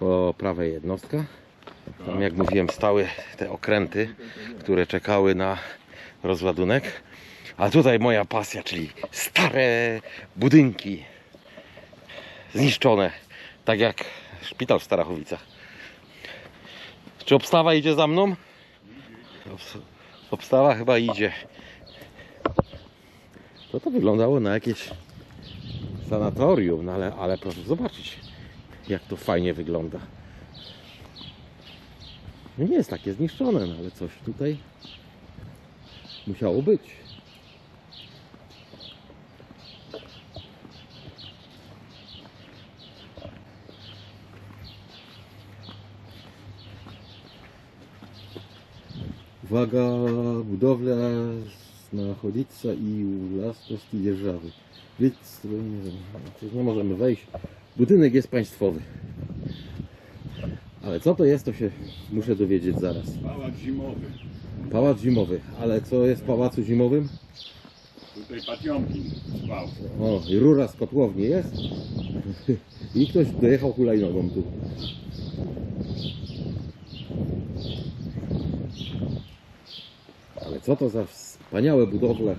Po prawej jednostka. Tam jak mówiłem stały te okręty, które czekały na rozładunek. A tutaj moja pasja, czyli stare budynki zniszczone. Tak jak szpital w Starachowicach. Czy obstawa idzie za mną? Obs- Obstawa chyba idzie. To to wyglądało na jakieś sanatorium, no ale, ale proszę zobaczyć, jak to fajnie wygląda. No nie jest takie zniszczone, no ale coś tutaj musiało być. Uwaga, budowla Znachodzica i Ulastosti dzierżawy. Więc nie, nie możemy wejść. Budynek jest państwowy. Ale co to jest, to się muszę dowiedzieć zaraz. Pałac zimowy. Pałac zimowy. Ale co jest w pałacu zimowym? Tutaj Patiomkin spał. O, i rura z kotłowni jest. I ktoś dojechał hulajnogą tu. Ale co to za wspaniałe budowle,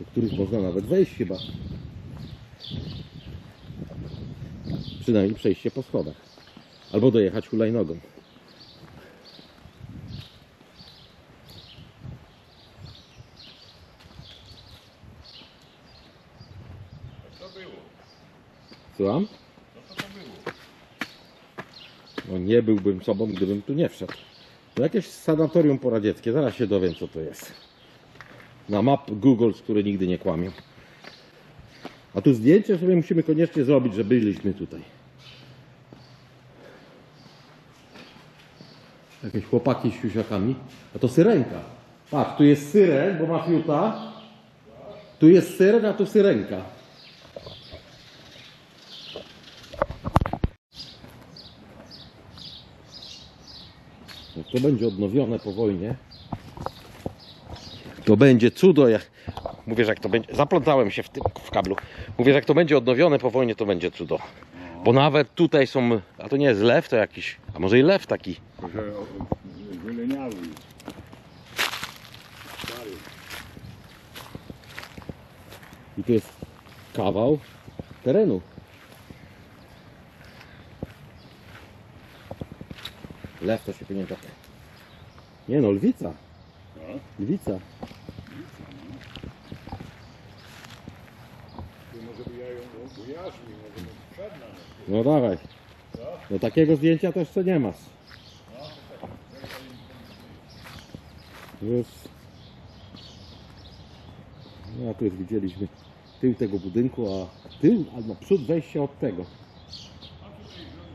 do których można nawet wejść chyba. Przynajmniej przejście po schodach. Albo dojechać hulajnogą. Słucham? Było? No nie byłbym sobą, gdybym tu nie wszedł. To jakieś sanatorium poradzieckie, zaraz się dowiem co to jest. Na map Google, które nigdy nie kłamią. A tu zdjęcie sobie musimy koniecznie zrobić, że byliśmy tutaj. Jakieś chłopaki z siusiakami. A to syrenka. Patrz, tu jest syren, bo ma fiuta. Tu jest syren, a tu syrenka. Jak to będzie odnowione po wojnie, to będzie cudo. Jak... Mówię, że jak to będzie. Zaplątałem się w tym w kablu. Mówię, że jak to będzie odnowione po wojnie, to będzie cudo. Bo nawet tutaj są. A to nie jest lew, to jakiś. A może i lew taki. Że o- o- wyleniały. I tu jest kawał terenu. Lew to się powinien tak. Nie no, lwica. No. Lwica. Tu może No dawaj. No takiego zdjęcia też co nie masz. Już. No już widzieliśmy tył tego budynku, a tył, albo przód wejścia od tego.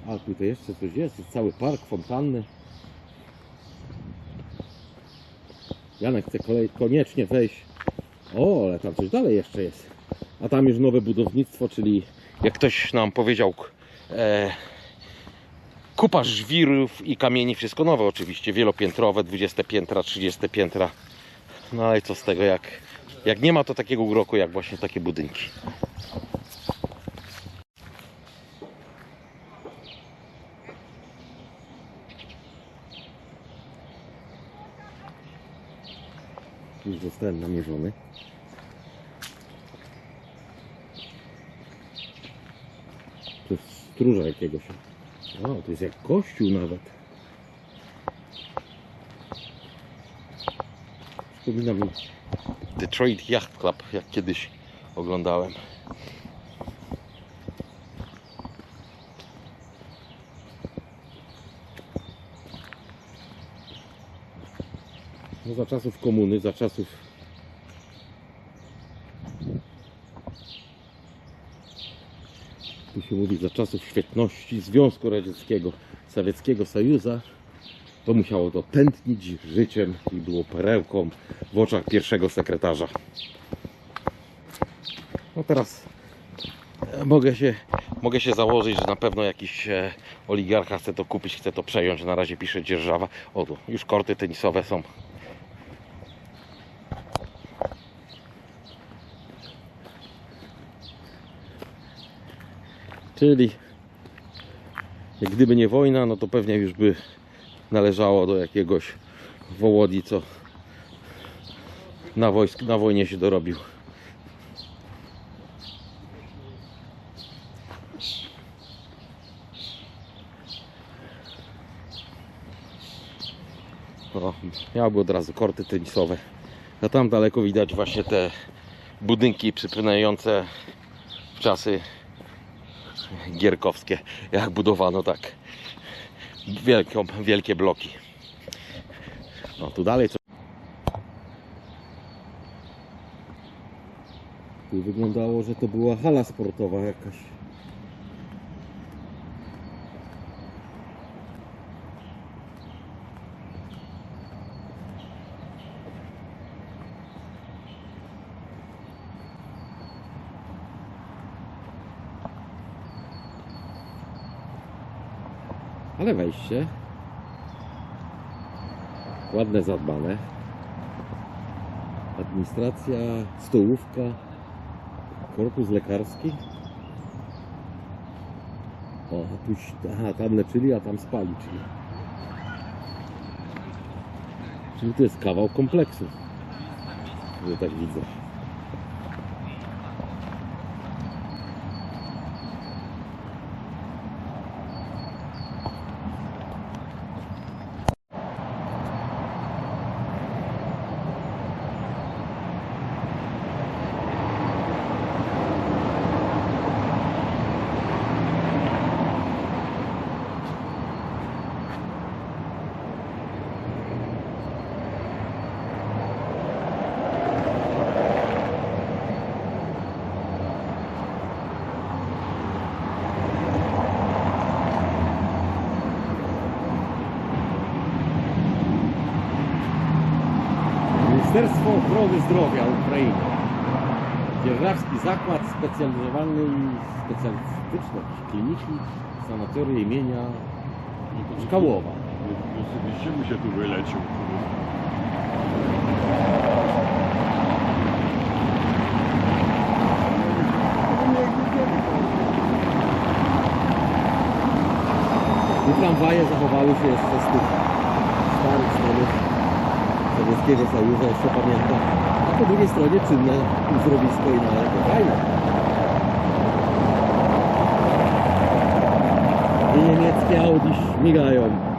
A tutaj jeszcze coś jest, jest cały park, fontanny. Janek chce kolej, koniecznie wejść. O, ale tam coś dalej jeszcze jest. A tam już nowe budownictwo, czyli jak ktoś nam powiedział, e, kupa żwirów i kamieni, wszystko nowe oczywiście, wielopiętrowe, 20 piętra, 30 piętra. No ale co z tego, jak, jak nie ma to takiego uroku, jak właśnie takie budynki. Już zostałem namierzony. To jest stróża jakiegoś. O, to jest jak kościół nawet. Przypomina mi Detroit Yacht Club, jak kiedyś oglądałem. No za czasów komuny, za czasów tu się mówi za czasów świetności Związku Radzieckiego, Sowieckiego Sojuza, to musiało to tętnić życiem i było perełką w oczach pierwszego sekretarza. No teraz e, mogę się, mogę się założyć, że na pewno jakiś e, oligarcha chce to kupić, chce to przejąć. Na razie pisze dzierżawa. O, tu już korty tenisowe są. Czyli Jak gdyby nie wojna, no to pewnie już by należało do jakiegoś Wołodzi, co na, wojsk, na wojnie się dorobił. O, miałby od razu korty tenisowe. A tam daleko widać właśnie te budynki przypominające w czasy gierkowskie, jak budowano tak wielką, wielkie bloki. No tu dalej co? Tu wyglądało, że to była hala sportowa jakaś. Ale wejście ładne, zadbane. Administracja, stołówka, korpus lekarski. O, a tu, aha, tam leczyli, a tam spali, czyli. Czyli to jest kawał kompleksu. że tak widzę. Ministerstwo Ochrony Zdrowia Ukrainy. Dzierżawski zakład specjalizowany specjalistyczny, kliniki, sanatorium imienia Czkałowa. Rzeczywiście by się tu wylecił. I tramwaje zachowały się jeszcze z tych starych stronów Sowieckiego Sojuszu, jeszcze pamiętam. A po drugiej stronie czynne uzdrowisko i na fajne. I niemieckie Audi śmigają.